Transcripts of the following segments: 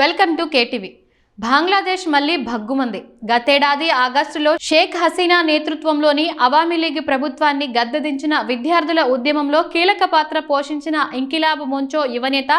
Welcome to KTV. Bangladesh మళ్ళీ భగ్గుమంది. గతేడాది ఆగస్టులో షేక్ హసీనా నేతృత్వంలోని అవామీ లీగ్ ప్రభుత్వాన్ని గద్దెదించిన విద్యార్థుల ఉద్యమంలో కీలక పాత్ర పోషించిన ఇంకిలాబ్ మొంచో యువనేత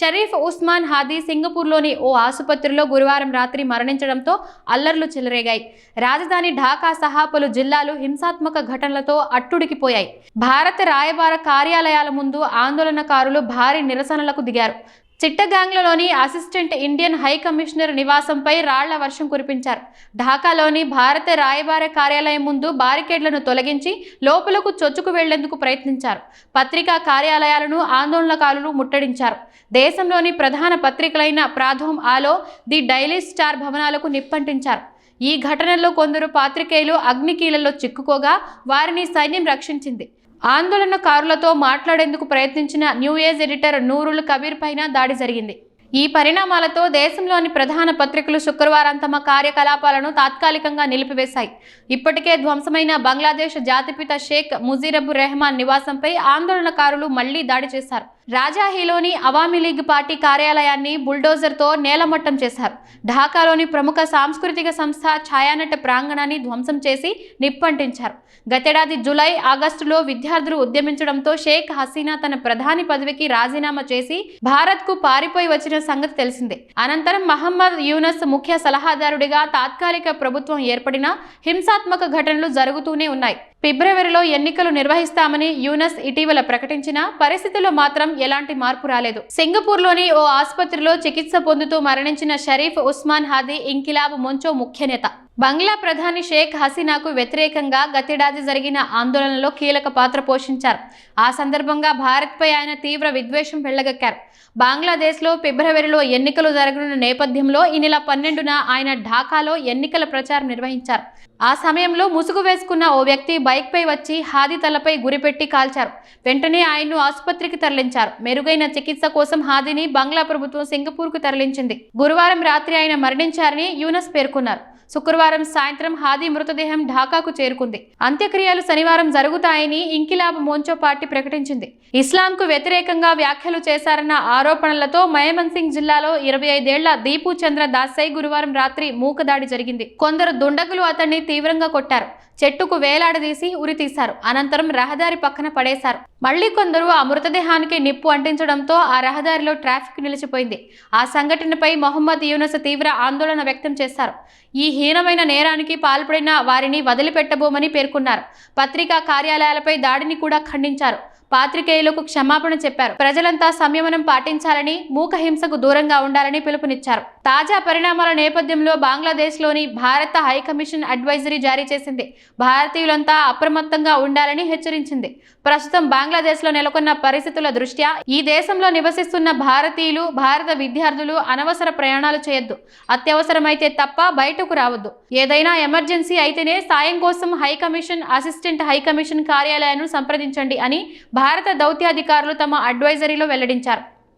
షరీఫ్ ఉస్మాన్ హాదీ సింగపూర్లోని ఓ ఆసుపత్రిలో గురువారం రాత్రి మరణించడంతో అల్లర్లు చెలరేగాయి. రాజధాని ఢాకా సహా పలు జిల్లాలు హింసాత్మక ఘటనలతో అట్టుడికిపోయాయి. భారత రాయబార కార్యాలయాల ముందు ఆందోళనకారులు భారీ నిరసనలకు దిగారు. చిట్టగాంగ్లలోని అసిస్టెంట్ ఇండియన్ హై కమిషనర్ నివాసంపై రాళ్ళ వర్షం కురిపించారు. ఢాకాలోని భారత రాయబార కార్యాలయం ముందు బారికేడ్లను తొలగించి లోపలకు చొచ్చుకు వెళ్ళేందుకు ప్రయత్నించారు. పత్రికా కార్యాలయాలను ఆందోళనకారులు ముట్టడించారు. దేశంలోని ప్రధాన పత్రికలైన ప్రాధోమ్ ఆలో ది డైలీ స్టార్ భవనాలకు నిప్పంటించారు. ఈ ఘటనలో కొందరు పాత్రికేయులు అగ్నికీలలో చిక్కుకోగా వారిని సైన్యం రక్షించింది. ఆందోళనకారులతో మాట్లాడేందుకు ప్రయత్నించిన new age editor Nurul Kabir పైన దాడి జరిగింది. ఈ పరిణామాలతో దేశంలోని ప్రధాన పత్రికలు శుక్రవారం తమ కార్యకలాపాలను తాత్కాలికంగా నిలిపివేశాయి. ఇప్పటికే ధ్వంసమైన బంగ్లాదేశ్ జాతిపిత షేక్ ముజీరబు రెహమాన్ నివాసంపై ఆందోళనకారులు మళ్ళీ దాడి చేశారు. రాజాహీలోని అవామీ లీగ్ పార్టీ కార్యాలయాన్ని బుల్డోజర్తో నేలమట్టం చేశారు. ఢాకాలోని ప్రముఖ సాంస్కృతిక సంస్థ ఛాయానట ప్రాంగణాన్ని ధ్వంసం చేసి నిప్పంటించారు. గతేడాది జులై ఆగస్టులో విద్యార్థులు ఉద్యమించడంతో షేక్ హసీనా తన ప్రధాని పదవికి రాజీనామా చేసి భారత్కు పారిపోయి వచ్చిన సంగతి తెలిసిందే. అనంతరం మహమ్మద్ యూనస్ ముఖ్య సలహాదారుడిగా తాత్కాలిక ప్రభుత్వం ఏర్పడినా హింసాత్మక ఘటనలు జరుగుతూనే ఉన్నాయి. ఫిబ్రవరిలో ఎన్నికలు నిర్వహిస్తామని యూనస్ ఇటీవల ప్రకటించిన పరిస్థితుల్లో మాత్రం ఎలాంటి మార్పు రాలేదు. సింగపూర్లోని ఓ ఆసుపత్రిలో చికిత్స పొందుతూ మరణించిన షరీఫ్ ఉస్మాన్ హాదీ ఇంకిలాబ్ మొంచో ముఖ్య నేత. బంగ్లా ప్రధాని షేక్ హసీనాకు వ్యతిరేకంగా గతేడాది జరిగిన ఆందోళనలో కీలక పాత్ర పోషించారు. ఆ సందర్భంగా భారత్పై ఆయన తీవ్ర విద్వేషం వెళ్ళగక్కారు బంగ్లాదేశ్లో ఫిబ్రవరిలో ఎన్నికలు జరగనున్న నేపథ్యంలో ఈ నెల పన్నెండున ఆయన ఢాకాలో ఎన్నికల ప్రచారం నిర్వహించారు. ఆ సమయంలో ముసుగు వేసుకున్న ఓ వ్యక్తి బైక్పై వచ్చి హాది తలపై గురిపెట్టి కాల్చారు. వెంటనే ఆయన్ను ఆసుపత్రికి తరలించారు. మెరుగైన చికిత్స కోసం హాదీని బంగ్లా ప్రభుత్వం సింగపూర్కు తరలించింది. గురువారం రాత్రి ఆయన మరణించారని యూనస్ పేర్కొన్నారు. శుక్రవారం సాయంత్రం హాదీ మృతదేహం ఢాకాకు చేరుకుంది. అంత్యక్రియలు శనివారం జరుగుతాయని ఇంకిలాబ్ మోంచో పార్టీ ప్రకటించింది. ఇస్లాంకు వ్యతిరేకంగా వ్యాఖ్యలు చేశారన్న ఆరోపణలతో మయమన్ సింగ్ జిల్లాలో ఇరవై ఐదేళ్ళ దీపు చంద్ర దాసై గురువారం రాత్రి మూకదాడి జరిగింది. కొందరు దుండగులు అతన్ని తీవ్రంగా కొట్టారు. చెట్టుకు వేలాడదీసి ఉరి తీశారు అనంతరం రహదారి పక్కన పడేశారు. మళ్ళీ కొందరు ఆ మృతదేహానికి నిప్పు అంటించడంతో ఆ రహదారిలో ట్రాఫిక్ నిలిచిపోయింది. ఆ సంఘటనపై మొహమ్మద్ యూనస్ తీవ్ర ఆందోళన వ్యక్తం చేశారు. ఈ హీనమైన నేరానికి పాల్పడిన వారిని వదిలిపెట్టబోమని పేర్కొన్నారు. పత్రికా కార్యాలయాలపై దాడిని కూడా ఖండించారు. పాత్రికేయులకు క్షమాపణ చెప్పారు. ప్రజలంతా సంయమనం పాటించాలని మూక హింసకు దూరంగా ఉండాలని పిలుపునిచ్చారు. తాజా పరిణామాల నేపథ్యంలో బంగ్లాదేశ్లోని భారత హైకమిషన్ అడ్వైజరీ జారీ చేసింది. భారతీయులంతా అప్రమత్తంగా ఉండాలని హెచ్చరించింది. ప్రస్తుతం బంగ్లాదేశ్లో నెలకొన్న పరిస్థితుల దృష్ట్యా ఈ దేశంలో నివసిస్తున్న భారతీయులు భారత విద్యార్థులు అనవసర ప్రయాణాలు చేయొద్దు. అత్యవసరమైతే తప్ప బయటకు రావద్దు. ఏదైనా ఎమర్జెన్సీ అయితేనే సాయం కోసం హైకమిషన్ అసిస్టెంట్ హైకమిషన్ కార్యాలయాన్ని సంప్రదించండి అని భారత దౌత్యాధికారులు తమ అడ్వైజరీలో వెల్లడించారు.